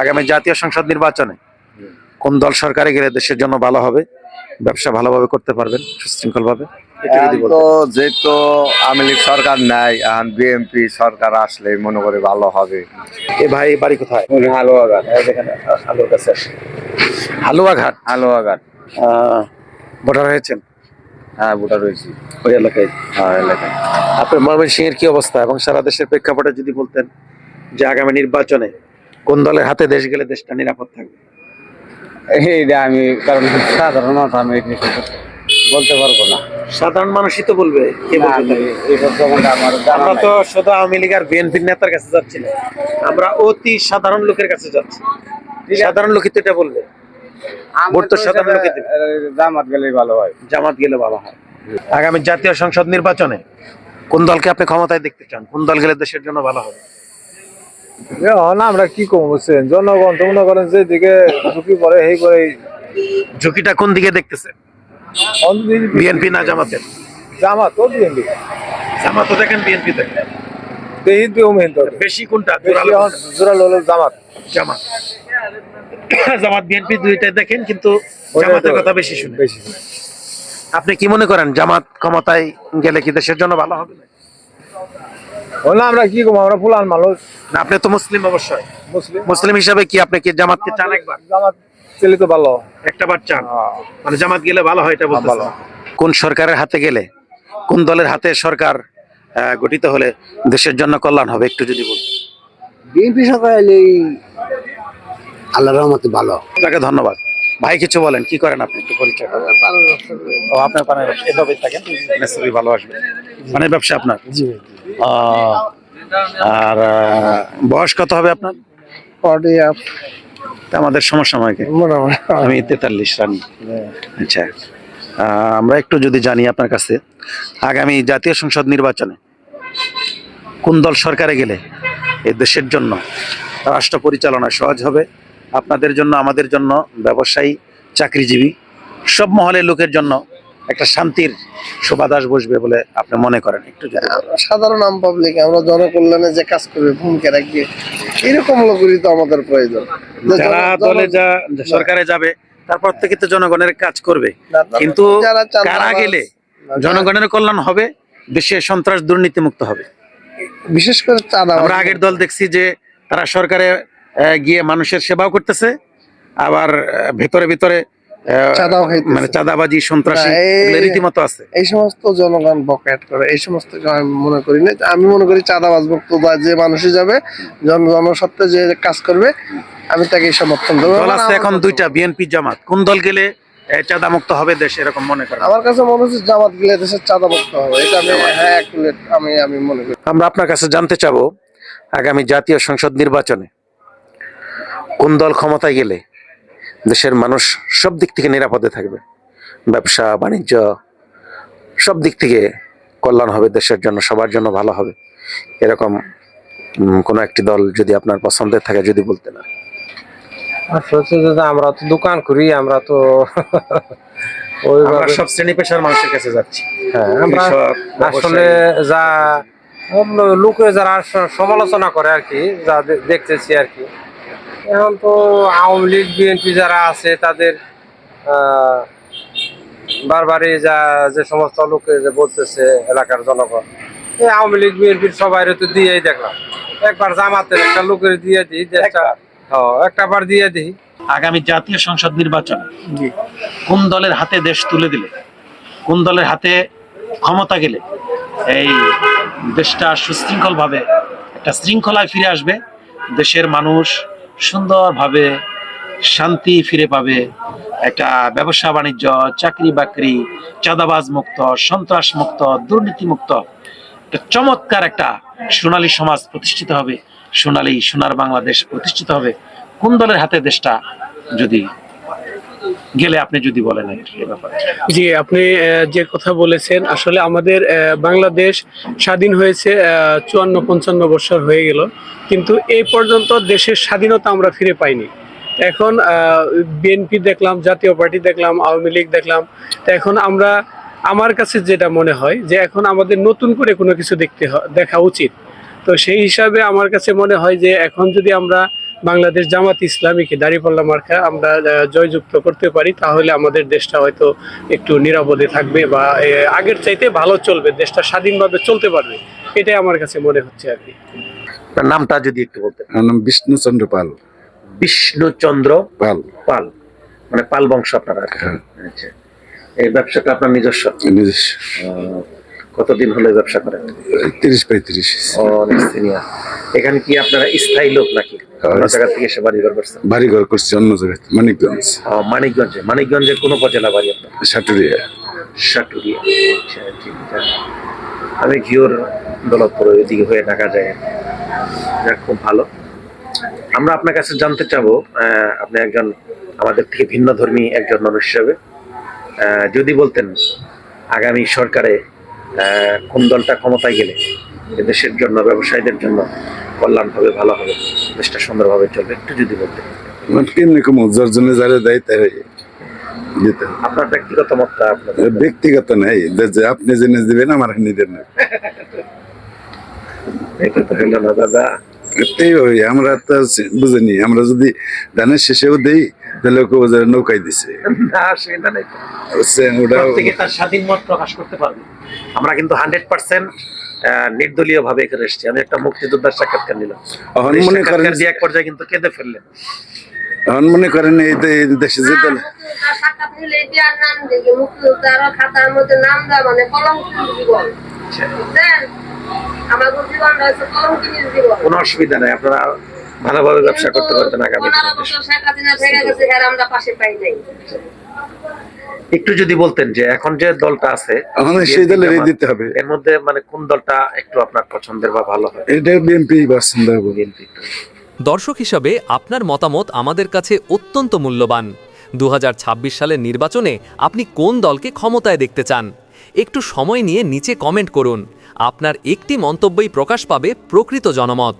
আগামী জাতীয় সংসদ নির্বাচনে কোন দল সরকারে গেলে দেশের জন্য ভালো হবে? ব্যবসা ভালোভাবে করতে পারবেন সুশৃঙ্খল ভাবে তো যেহেতু আওয়ামী লীগ সরকার নাই এখন বিএনপি সরকার আসলে মনে করি ভালো হবে। এ ভাই বাড়ি কোথায়? হালুয়াঘাট। কাছে আসে। হালুয়াঘাট? ভোটার হয়েছেন? হ্যাঁ ভোটার রয়েছি ওই এলাকায়? হ্যাঁ এলাকায়। আপনার ময়মনসিং এর কি অবস্থা? এবং সারা দেশের প্রেক্ষাপটে যদি বলতেন যে আগামী নির্বাচনে কোন দলের হাতে দেশ গেলে দেশটা নিরাপদ থাকবে? এইটা আমি কারণ সাধারণত আমি বলতে পারব না। সাধারণ মানুষই তো বলবে আমার তো শুধু আওয়ামী লীগ আর বিএনপির নেতার কাছে যাচ্ছি না। আমরা অতি সাধারণ লোকের কাছে যাচ্ছি। সাধারণ লোকই তো এটা বলবে। ভোট তো তো সাধারণ লোকে জামাত গেলেই ভালো হয়। জামাত গেলে ভালো হয়। আগামী জাতীয় সংসদ নির্বাচনে কোন দলকে আপনি ক্ষমতায় দেখতে চান? কোন দল গেলে দেশের জন্য ভালো হবে? না আমরা কি কম বুঝছেন? জনগণ তো মনে করেন যে দিকে ঝুঁকি পড়ে সেই করে ঝুঁকিটা কোন দিকে দেখতেছে বিএনপি না জামাতের? জামাত তো বিএনপি জামাত তো? দেখেন বিএনপি দেখেন বেশি কোনটা? জোরালো হলো জামাত। জামাত। জামাত বিএনপি দুইটাই দেখেন কিন্তু জামাতের কথা বেশি শুনে বেশি আপনি কি মনে করেন জামাত ক্ষমতায় গেলে কি দেশের জন্য ভালো হবে? না? ও না আমরা কি কম আমরা ফুলান মানুষ। না আপনি তো মুসলিম অবশ্যই। মুসলিম? মুসলিম হিসাবে কি আপনি কি জামাতকে চান একবার? জামাত ছেলে তো ভালো। একটা বার চান। হ্যাঁ। মানে জামাত গেলে ভালো হয় এটা বলতে ভালো। কোন সরকারের হাতে গেলে কোন দলের হাতে সরকার আহ, গঠিত হলে দেশের জন্য কল্যাণ হবে একটু যদি বলতেন। বিএনপি সরকার আল্লাহ রহমতে ভালো। আপনাকে ধন্যবাদ। ভাই কিছু বলেন কি করেন আপনি? একটু পরিচয়। ও আপনার পানের ব্যবসা। এভাবেই থাকেন? ভালো আসবে। পানের ব্যবসা আপনার? আহ, আর বয়স কত হবে আপনার? তা আমাদের সমসাময়িক আমি তেতাল্লিশ রানি। আচ্ছা। আমরা একটু যদি জানি আপনার কাছে আগামী জাতীয় সংসদ নির্বাচনে কোন দল সরকারে গেলে এ দেশের জন্য রাষ্ট্র পরিচালনা সহজ হবে? আপনাদের জন্য আমাদের জন্য ব্যবসায়ী চাকরিজীবী সব মহলের লোকের জন্য একটা শান্তির সুবাদাস বসবে বলে আপনি মনে করেন? একটু সাধারণ আম পাবলিক আমরা জনকল্যাণে যে কাজ করবে ভূমিকা রাখবে এরকম লোকেরই তো আমাদের প্রয়োজন। যারা দলে যা সরকারে যাবে তারপর থেকে তো জনগণের কাজ করবে। কিন্তু কারা গেলে জনগণের কল্যাণ হবে দেশে সন্ত্রাস দুর্নীতি মুক্ত হবে। বিশেষ করে আমরা আগের দল দেখছি যে তারা সরকারে গিয়ে মানুষের সেবাও করতেছে আবার ভেতরে ভিতরে। মানে চাঁদাবাজি সন্ত্রাসী রীতিমতো আছে। এই সমস্ত জনগণ বকেট করে। এই সমস্ত আমি মনে করি না আমি মনে করি চাঁদাবাজ মুক্ত বা যে মানুষই যাবে জন জনস্বার্থে যে কাজ করবে আমি তাকে সমর্থন দেবো। এখন দুইটা বিএনপি জামাত। কোন দল গেলে চাঁদা মুক্ত হবে দেশ এরকম মনে করেন? আমার কাছে মনে হচ্ছে জামাত গেলে দেশের চাঁদা মুক্ত হবে। এটা আমি হ্যাঁ আমি আমি মনে করি। আমরা আপনার কাছে জানতে চাবো আগামী জাতীয় সংসদ নির্বাচনে কোন দল ক্ষমতায় গেলে দেশের মানুষ সব দিক থেকে নিরাপদে থাকবে। ব্যবসা বাণিজ্য সব দিক থেকে কল্যাণ হবে দেশের জন্য সবার জন্য ভালো হবে। এরকম কোনো একটি দল যদি আপনার পছন্দের থাকে যদি হচ্ছে যে আমরা তো দোকান করি আমরা তো আমরা সব শ্রেণি পেশার মানুষের কাছে যাচ্ছি। হ্যাঁ, আমরা আসলে যা লোকে যারা সমালোচনা করে আর কি যা দেখতেছি আর কি। এখন তো আওয়ামী লীগ বিএনপি যারা আছে তাদের বারবারই যা যে সমস্ত লোকে যে বলতেছে এলাকার জনগণ এই আওয়ামী লীগ বিএনপির সবাই তো দিয়েই দেখলাম। একবার জামাতের একটা লোকের দিয়ে দিই হ্যাঁ, একটা বার দিয়ে দিই। আগামী জাতীয় সংসদ নির্বাচন কোন দলের হাতে দেশ তুলে দিলে কোন দলের হাতে ক্ষমতা গেলে এই দেশটা সুশৃঙ্খল ভাবে একটা শৃঙ্খলায় ফিরে আসবে দেশের মানুষ সুন্দরভাবে শান্তি ফিরে পাবে একটা ব্যবসা বাণিজ্য, চাকরি বাকরি, চাঁদাবাজ মুক্ত, সন্ত্রাস মুক্ত, দুর্নীতি মুক্ত। একটা চমৎকার একটা সোনালী সমাজ প্রতিষ্ঠিত হবে। সোনালী সোনার বাংলাদেশ প্রতিষ্ঠিত হবে। কোন দলের হাতে দেশটা যদি গেলে আপনি যদি বলেন জি, আপনি যে কথা বলেছেন, আসলে আমাদের বাংলাদেশ স্বাধীন হয়েছে চুয়ান্ন পঞ্চান্ন বছর হয়ে গেল। কিন্তু এই পর্যন্ত দেশের স্বাধীনতা আমরা ফিরে পাইনি। এখন বিএনপি দেখলাম, জাতীয় পার্টি দেখলাম, আওয়ামী লীগ দেখলাম। এখন আমরা, আমার কাছে যেটা মনে হয়, যে এখন আমাদের নতুন করে কোনো কিছু দেখতে দেখা উচিত। তো সেই হিসাবে আমার কাছে মনে হয় যে এখন যদি আমরা বাংলাদেশ জামাত ইসলামীকে দাঁড়িপাল্লা মার্কা আমরা জয়যুক্ত করতে পারি তাহলে আমাদের দেশটা হয়তো একটু নিরাপদে থাকবে বা আগের চাইতে ভালো চলবে দেশটা স্বাধীনভাবে চলতে পারবে। এটাই আমার কাছে মনে হচ্ছে আর কি। নামটা যদি একটু বলতে নাম বিষ্ণুচন্দ্র পাল। বিষ্ণুচন্দ্র পাল। পাল। মানে পাল বংশ আপনারা হ্যাঁ। আচ্ছা। এই ব্যবসাটা আপনার নিজস্ব? নিজস্ব। কতদিন হলো ব্যবসা করেন? তিরিশ পঁয়ত্রিশ। অনেক। এখানে কি আপনারা স্থায়ী লোক নাকি? অন্য জায়গা থেকে এসে বাড়ি ঘর করছেন বাড়ি ঘর করছি অন্য জায়গায় মানিকগঞ্জ। ও, মানিকগঞ্জে। মানিকগঞ্জের কোন উপজেলা বাড়ি আপনার? সাটুরিয়া। সাটুরিয়া। আচ্ছা ঠিক আছে। আমি ঘিওর দৌলতপুর ওইদিকে হয়ে ঢাকা যায় যাক খুব ভালো। আমরা আপনার কাছে জানতে চাবো আপনি একজন আমাদের থেকে ভিন্ন ধর্মী একজন মানুষ হিসেবে। যদি বলতেন আগামী সরকারে আহ, কোন দলটা ক্ষমতায় গেলে দেশের জন্য ব্যবসায়ীদের জন্য কল্যাণ হবে ভালো হবে। দেশটা সুন্দরভাবে চলবে একটু যদি বলতেন কেমনি কম? যার জন্য যারা দেয় তারাই দিতে আপনার ব্যক্তিগত মতটা আপনার ব্যক্তিগত নাই। যে আপনি জেনে দিবেন আমার নিজের না। এটা তো হইল না দাদা। এটাই আমরা তো বুঝিনি। আমরা যদি ধানের শেষেও দেই তাহলে কেউ যে নৌকায় দিছে। না অসুবিধা নেই তো। ওটা প্রত্যেকে তার স্বাধীন মত প্রকাশ করতে পারবে। আমরা কিন্তু হান্ড্রেড পার্সেন্ট নির্দলীয় ভাবে এখানে এসেছি। আমি একটা মুক্তিযোদ্ধার সাক্ষাৎকার নিলাম। মনে করেন এক পর্যায়ে কিন্তু কেঁদে ফেললেন। এখন মনে করেন এই দেশে যে দল খাতার মধ্যে নাম দেওয়া মানে জীবন জীবন কোনো অসুবিধা নাই। আপনারা ভালোভাবে ব্যবসা করতে পারবেন আগামী একটু যদি বলতেন যে এখন যে দলটা আছে এখন সেই জামাত, দিতে হবে। এর মধ্যে মানে কোন দলটা একটু আপনার পছন্দের বা ভালো হয় এটা বিএনপি পছন্দ হবে। বিএনপি দর্শক হিসাবে আপনার মতামত আমাদের কাছে অত্যন্ত মূল্যবান। দু হাজার ছাব্বিশ সালের নির্বাচনে আপনি কোন দলকে ক্ষমতায় দেখতে চান? একটু সময় নিয়ে নিচে কমেন্ট করুন। আপনার একটি মন্তব্যই প্রকাশ পাবে প্রকৃত জনমত।